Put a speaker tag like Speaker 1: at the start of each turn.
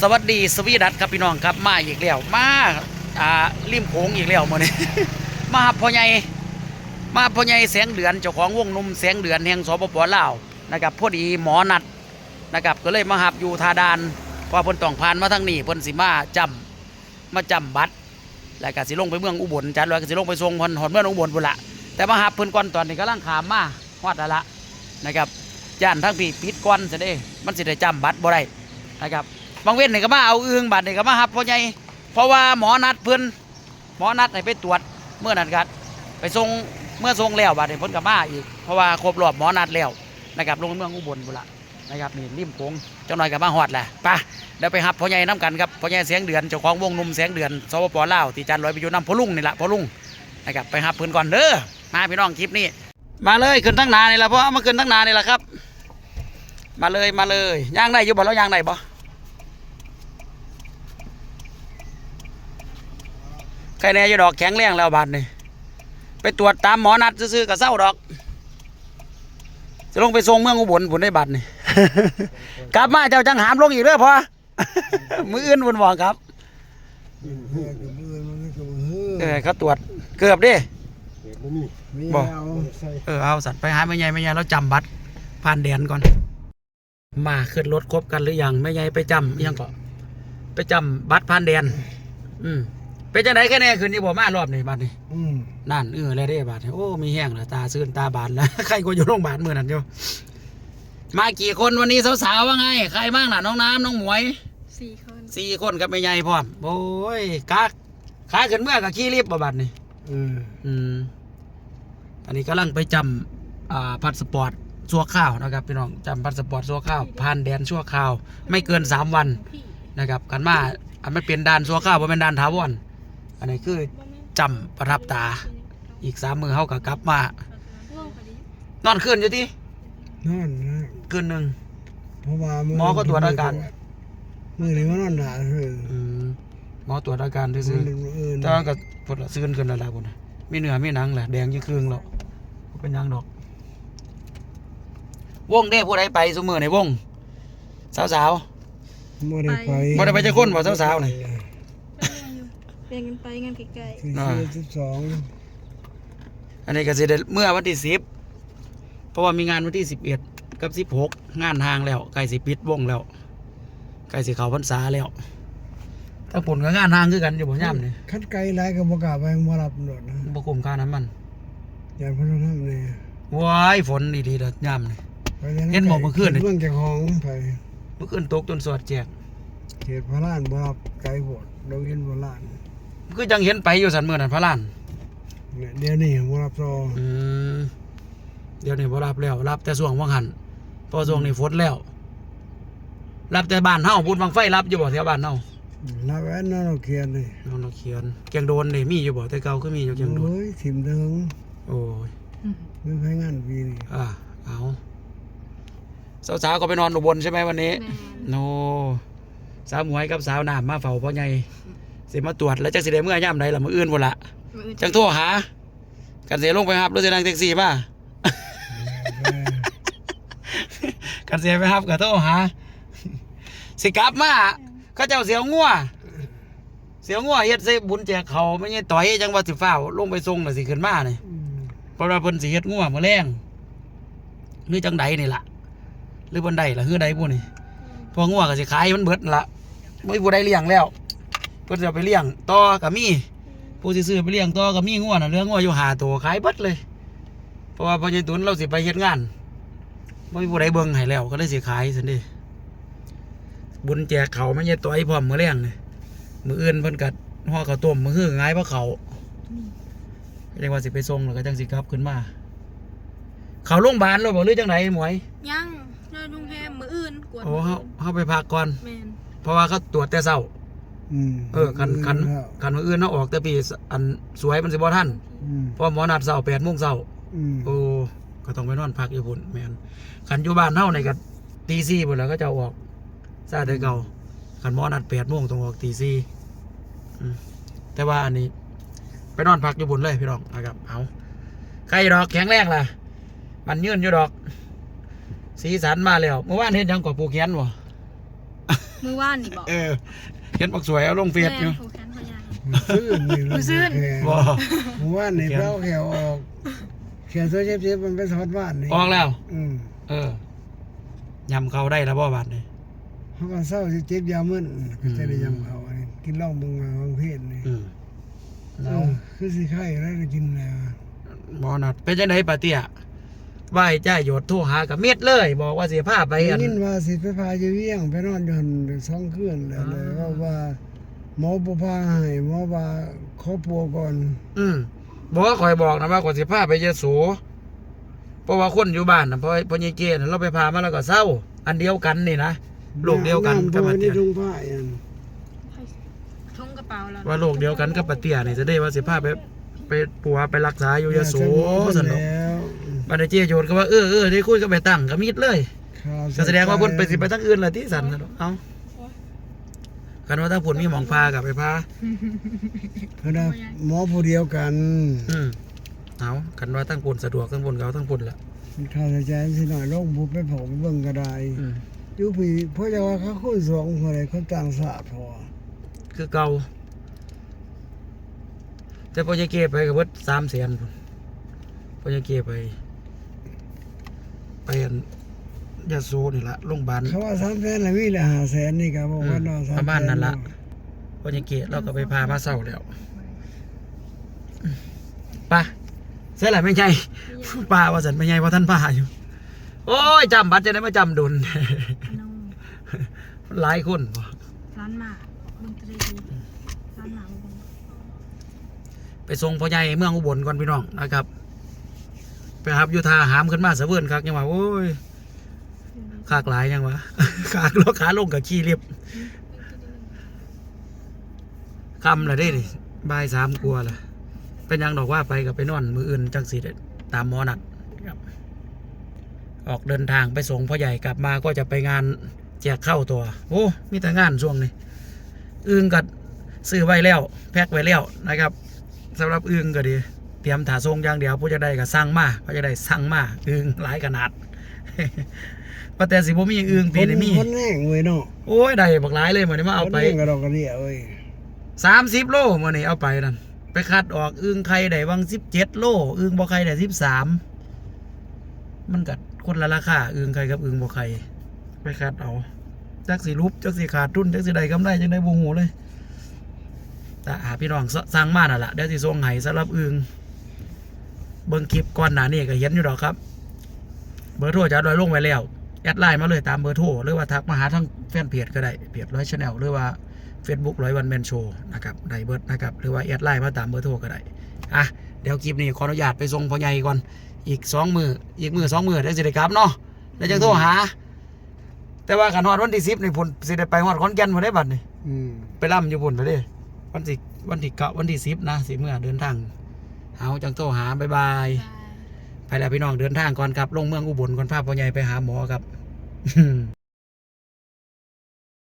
Speaker 1: สวัสดีสวีดัตครับพี่น้องครับมาอีกแล้วมาอ่าริมโขงอีกแล้วมื้อนี้ มาหับพ่อใหญ่มาพ่อใหญ่แสงเดือนเจ้าของวงหนุ่มแสงเดือนแห่งสปปลาวนะครับพอดีหมอนัดนะครับก็เลยมาหับอยู่ทาดานเพราะเพิ่นต้องผ่านมาทางนี้เพิ่นสิมาจำมาจำบัตรแล้วก็สิลงไปเมืองอุบลจัดแล้วก็สิลงไปส่งพิ่นหอดเมืองอุบลพุ่นละแต่มาหับเพิ่นก่อนตอนนี้กำลังขามมาฮอดละนะครับย่านทั้งพี่ปิดก่อนซะเด้มันสิได้จำบัตรบ่ได้นะครับ บางเว้นนี่ก็มาเอาอึงบัดนี่ก็มาหับพ่อใหญ่เพราะว่าหมอนัดเพิ่อนหมอนัดให้ไปตรวจเมื่อนั้นกันไปส่งเมื่อส่งแล้วบัดนี่เพิ่นก็มาอีกเพราะว่าครบรอบหมอนัดแล้วนะครับลงเมืองอุบลบุนละนะครับนี่ริมโขงเจ้าหน่อยก็มาฮอดแหละไปเดี๋ยวไปหับพ่อใหญ่น้ำกันครับพ่อใหญ่เสียงเดือนเจ้าของวงนุ่มเสียงเดือนสปปลาวที่จันลอยไปอยู่น้ำพ่อลุงนี่แหละพ่อลุงนะครับไปหับเพิ่อนก่อนเด้อมาพี่น้องคลิปนี้มาเลยขึ้นทั้งนานี่แหละเพราะเอามาขึ้นทั้งนานี่แหละครับ มาเลยมาเลยย่างได้อยู่บ่แล้วย่างได้บ่ ใค รแน่ยดอกแข็งแรงแล้วบาดนี่ไปตรวจตามหมอนัดซื้อๆกับเศร้าดอก จะลงไปทรงเมืองอุบลผลได้บัตรนี่กลับมาเจ้าจังหามลงอีกเด้อพอมืออื่นบนบอกครับ
Speaker 2: เออเขา
Speaker 1: ตรวจเกือบดิบ
Speaker 2: อาใส่
Speaker 1: เออเอาสัตว์ไปหาแม่ใหญ่แม่ใหญ่แล้วจำบัตรผ่านแดนก่อน มาขึ้นรถครบกันหรือยังแม่ใหญ่ไปจำยังก็ไปจำบัตรผ่านแดน อืม เป็นจังไดแค่แน่คืนนี้บ่มารอบนี้บัตรนี่
Speaker 2: อืม
Speaker 1: นั่นเออแล้วได้บาดโอ้มีแห้งแล้วตาซื่นตาบานแล้ว ใครก็อยู่โรงพยาบาลเมื่อนั้นอยู่มากี่คนวันนี้สาวๆว่าไง ใครบ้างล่ะน้องน้ำน้องหมวย
Speaker 3: สี่คน
Speaker 1: สี่คนกับแม่ใหญ่พร้อมโอ้ยกาขาขึ้นเมื่อกับขี้รีบบ่บัดนี่
Speaker 2: เออ
Speaker 1: อืมอันนี้กำลังไปจำอ่าพาสปอร์ตชั่วข้าวนะครับพี่น้องจำพาสปอร์ตชั่วข้าวผ่านแดนชั่วข้าว ไม่เกินสามวัน
Speaker 3: พี่
Speaker 1: นะครับกันมาอันมันเป็นด่านชั่วข้าวเพราะเป็นด่านถาวร อันนี้คือจำประทับตา อีกสามมือเขาก็กลับมา นอนคืนอยู่ที่
Speaker 2: นอนนะ
Speaker 1: คืนหนึ่ง
Speaker 2: เพราะว่า
Speaker 1: หมอก็ตรวจอาการ
Speaker 2: มือนี้มันนอนหนาเออ
Speaker 1: อืมหมอตรวจอาการ
Speaker 2: มื
Speaker 1: ซื่อ
Speaker 2: อนี้เออ
Speaker 1: ๆแต่ว่าก็ปวดซื่นขึ้นแล้วล่ะพุ่นน่ะมีเนื้อมีหนังแหละแดงยี่ครึ่งแล้วบ่เป็นหยังดอก วงเด้ผู้ใดไปสมือในวง สาว
Speaker 2: บ่ได้ไป
Speaker 1: บ่ได้ไปจักคนบ่สาวๆนี่
Speaker 3: เป็นกันไปงานไกล
Speaker 2: สี่
Speaker 1: อ่า
Speaker 2: สิบสอง
Speaker 1: ๆอันนี้ก็สิได้เมื่อวันที่สิบเพราะว่ามีงานวันที่สิบเอ็ดกับสิบหกงานทางแล้วใกล้สิปิดวงแล้วใกล้สิเข้าพรรษาแล้วถ้าผลก็งานทางคือกันอยู่บ่ย่ำนี่
Speaker 2: คัดไกลหลายก็บ่กล้าไปบ่รับโดดนะ
Speaker 1: บ่คุ้มค่าน้ำมัน
Speaker 2: อย่าเพิ่นทำนี่
Speaker 1: ว้ายฝนดีๆเด้อย่ำนี่
Speaker 2: ไปยัง
Speaker 1: เห็นบอกเมื่อคืนนี่
Speaker 2: เรื่องเจ้าของไป
Speaker 1: เมื่อคืนตกจนสวดแจก
Speaker 2: เขตพระลานบ่รับไกลโพดดงเห็นบ่ลาน
Speaker 1: คือจังเห็นไปอยู่สันเมื่อนั้นพระลาน
Speaker 2: เนี่ยเดี๋ยวนี้บ่รับรอ
Speaker 1: อืมเดี๋ยวนี้บ่รับแล้ว รับแต่ช่วงวังหันเพอช่วงนี้ฝนแล้ว รับแต่บ้านเฮาพูดบางไฟรับอยู่บ่แถวบ้านเฮา
Speaker 2: รับแอนนอนเขียนนี่
Speaker 1: น้องเราเขียนเกียงโดนนี่มีอยู่บ่แต่เก่าคือมีอยู่เกียงโดน
Speaker 2: โอ้ยถิ่มเดิง
Speaker 1: โอ้ย
Speaker 2: ไม่ไปงานปีนี่
Speaker 1: อ่าเอาสาวๆก็ไปนอนอุบลใช่ไหมวันนี้
Speaker 3: ๆแมน
Speaker 1: โน สาวหมวยกับสาวน้ำมาเฝ้าพ่อใหญ่ สิมาตรวจแล้วจักสิได้เมื่อย่ำใดล่ะมื้ออื่นพุ่นละ
Speaker 3: มืออื่น
Speaker 1: จังโทรหา กันเสียลงไปครับหรือสินั่งแท็กซี่ป่ะกันเสียไปครับก็โทรหาสิกลับมาเขาเจ้าเสียวงัวเสียวงัวเฮ็ดใส่บุญแจกเขาไม่ใช่ต่อยจังว่าสิฟ้าวลงไปส่งน่ะสิขึ้นมานี่เพราะว่าเพิ่นสิเฮ็ดงัวมื้อแรงหรือจังใดนี่ล่ะหรือเพิ่นใดล่ะคือใดผู้นี่พองัวก็สิขายมันเบิดนั่นล่ะบ่มีผู้ใดเลี้ยงแล้ว เพิ่นจะเอาไปเลี้ยงต่อก็มีผู้สิซื้อไปเลี้ยงต่อก็มีงัวน่ะเลี้ยงงัวอยู่หาตัวขายเบิดเลย เพราะว่าพ่อใหญ่ตุนเราสิไปเฮ็ดงานบ่มีผู้ใดเบิ่งให้แล้วก็เลยสิขายซั่นเด้บุญแจกเขาวไม่ใช่ต่อยพร้อมมื้อแรงนี่มื้ออื่นเพิ่นก็ห่อข้าวต้มมื้อฮื้อหงายบ่เขาเรียกว่าสิไปส่งแล้วก็จังสิกลับขึ้นมา เขาโรงพยาบาลแล้วบ่หรือจังไดหมวย
Speaker 3: ยังนอนโรงแรมมืออื่นกวด
Speaker 1: โอ้เฮาเฮาไปพักก่อน
Speaker 3: แมน
Speaker 1: เพราะว่าเขาตรวจแต่เช้า
Speaker 2: อืม
Speaker 1: เออคันคันคันมื้ออื่นเฮาออกแต่ปีอันสวยมันสิบ่ทัน
Speaker 2: อืม
Speaker 1: เพราะหมอนัดเช้า8:00นเช้า
Speaker 2: อืม
Speaker 1: โอ้ก็ต้องไปนอนพักอยู่พุ่นแม่นขันอยู่บ้านเฮาในก็ตีสี่พุ่นแล้วก็จะเอาออกซาแต่เก่าขันหมอนัดแปดโมงต้องออกตีสี่อืมแต่ว่าอันนี้ไปนอนพักอยู่พุ่นเลยพี่น้องนะครับเอาใครดอกแข็งแรงล่ะ มันยืนอยู่ดอก สีสันมาแล้วเมื่อวานเห็นยังกว่าปูแขนบ่
Speaker 3: มือว่านนี่บอก
Speaker 1: เออ เห็นบักสวยเอาลงเฟซอยู่
Speaker 3: แม่ผูกแขนพ่อใหญ่
Speaker 2: ซื่นนี่
Speaker 3: มือซื่น
Speaker 2: แข
Speaker 1: บ่
Speaker 2: หมู่บ้านนี่เป้าแขวออกแขวโซเจ็บๆมันไปทอดบ้านนี่
Speaker 1: ออกแล้ว
Speaker 2: อืม
Speaker 1: เออยำเขาได้แล้วบ่บาดนี่
Speaker 2: เขาก็เศร้าสิเจ็บยามึนก็จะได้ยำเขาอันนี้กินเหล้าเบึงมาบางเพศนี่
Speaker 1: อืม
Speaker 2: เอ
Speaker 1: เอา
Speaker 2: อคือสิไข้แล้วก็กินแล้ว
Speaker 1: บ่นัดเป็นจังได๋ปาเตี้ย ไหว้จ้าโยดโทรหากับเม็ดเลย บอกว่าสิพาไปอัน
Speaker 2: ยินว่าสิไปพาอยู่เวียงไปนอนอยู่หั่นสองคืนแล้วเลยว่าว่าหมอบ่พาให้หมอว่าขอปัวก่อน
Speaker 1: อืมบอกว่าคอยบอกนะว่าก่อนสิพาไปยะโสเพราะว่าคนอยู่บ้านนะเพราะเพราะยายเกศเราไปพามาแล้วก็เศร้า อันเดียวกันนี่นะโรคเดียวกันำกับ
Speaker 2: เพ
Speaker 1: ปา
Speaker 2: ราะ
Speaker 1: เตี้
Speaker 2: นี่
Speaker 1: ย
Speaker 2: ทุ่งผ้าอัน
Speaker 3: ทุ่งกระเป๋าแล้ว
Speaker 1: ว่าโรคเดียวกันกับปาเตี้ยนี่จะได้ว่าสิพาไปไปปัวไปรักษาอยู่ยะโสสนุก
Speaker 2: แล้ว
Speaker 1: บัดนี้เจโยนก็ว่าเออเออได้คุยกับไปตั้งก็มิดเลย
Speaker 2: ข่าว
Speaker 1: ก็แสดงว่าเพิ่นไปสิไปทั้งอื่นละที่สันสนุกเอ้ากันว่าทั้งผลมีหมองพากับไปพา
Speaker 2: เพิ่นว่าหมอผู้เดียวกัน
Speaker 1: อืมเอากันว่าทั้งผลสะดวกทั้งผลเขาทั้งผลละ
Speaker 2: ค่าใช้จ่ายสิหน่อยลงผู้ไปเผาไปเบิ่งก็ได้
Speaker 1: อืม
Speaker 2: อยู่พี่เพราะจะว่าเขาคนสองคนใดคนต่างศาสตร์พอ
Speaker 1: คือเก่าแต่พอยายเกไปกับเบิดสามแสนพุ่นพอยายเกไป ไปอันยาสูนี่ละโรงพยาบาล
Speaker 2: เขาว่าสามแสนละมีละห้าแสนนี่ก็บอกว่า
Speaker 1: อืม
Speaker 2: เนาะสาม
Speaker 1: ประมาณ
Speaker 2: แส
Speaker 1: นั้นละพอยายเกเราก็ไปพามาเศร้าแล้วไป่ะเสียหละไม่ใช่ป้าว่าสันไม่ใช่ว่าท่านป้าอยู่ โอ้ยจำบัตรจะได้มาจำดุล
Speaker 3: น้อง
Speaker 1: หลายคนบ่
Speaker 3: ร้านหมากดนตรีร้านหมากบุญ
Speaker 1: ไปส่งพ่อใหญ่เมืองอุบลก่อนพี่น้องนะครับ ไปหับอยู่ทาหามขึ้นมาเสะเวินคักยังว่าโอ้ยคากหลายยังวะ คากแล้วขาลงกับขี้เรียบคำละได้ดิบ่ายสามกลัวละเป็นยังดอกว่าไปกับไปนอนมืออื่นจังสิได้ตามหมอนัดออกเดินทางไปส่งพ่อใหญ่กลับมาก็จะไปงานแจกเข้าตัว โอ้มีแต่งานช่วงนี้อึ้งกัดซื้อไว้แล้ว แพ็คไว้แล้วนะครับสำหรับอึ้งก็ดี ตรียมถาทรงอย่างเดียวผู้จะได้ก็สั่งมาผู้จะได้สั่งมาอึ้งหลายขนาดว่าแต่สิบ่มีอึ้งปีนี้มี
Speaker 2: คนแห้งเว้ยเนาะ
Speaker 1: โอ้ยได้บักหลายเลยมื้อนี้มาเอาไป
Speaker 2: คนแห้งกระดอกกระเดี่ยเว้ย
Speaker 1: 30โลมื้อนี้เอาไปนั่นไปคัดออกอึ้งไข่ได้วัง17โลอึ้งบ่ไข่ได้13มันก็คนละราคาอึ้งไข่กับอึ้งบ่ไข่ไปคัดเอาจักสิรูปจักสิขาดทุนจักสิได้กำไรจังได้บ่ฮู้เลยแต่หาพี่น้องสสั่งมานั่นล่ะเดี๋ยวสิส่งให้สำหรับอึ้ง เบิ่งคลิปก่อนหน้านี้ก็เห็นอยู่ดอกครับ เบอร์โทรจะดอยลงไว้แล้ว แอดไลน์มาเลยตามเบอร์โทรหรือว่าทักมาหาทางแฟนเพจก็ได้เพจร้อยชาแนลหรือว่า Facebook ร้อยวันแมนโชว์นะครับได้เบิร์ดนะครับหรือว่าแอดไลน์มาตามเบอร์โทรก็ได้อะเดี๋ยวคลิปนี้ขออนุญาตไปส่งพ่อใหญ่ก่อนอีกสองมืออีกมือสองมือได้สิได้กลับเนาะแล้วจะโทรหา แต่ว่าขันฮอดวันที่สิบนี่พุ่นสิได้ไปฮอดขอนแก่นพุ่นได้บัดนี่
Speaker 2: อืม
Speaker 1: ไปล่ำอยู่พุ่นไปเด้วันที่วันที่เก้าวันที่สิบนะสิเมื่อเดินทาง เอาจังโทรหาบ๊ายบายไปแล้วพี่น้องเดินทางก่อนครับลงเมืองอุบลก่อนพาพ่อใหญ่ไปหาหมอครับ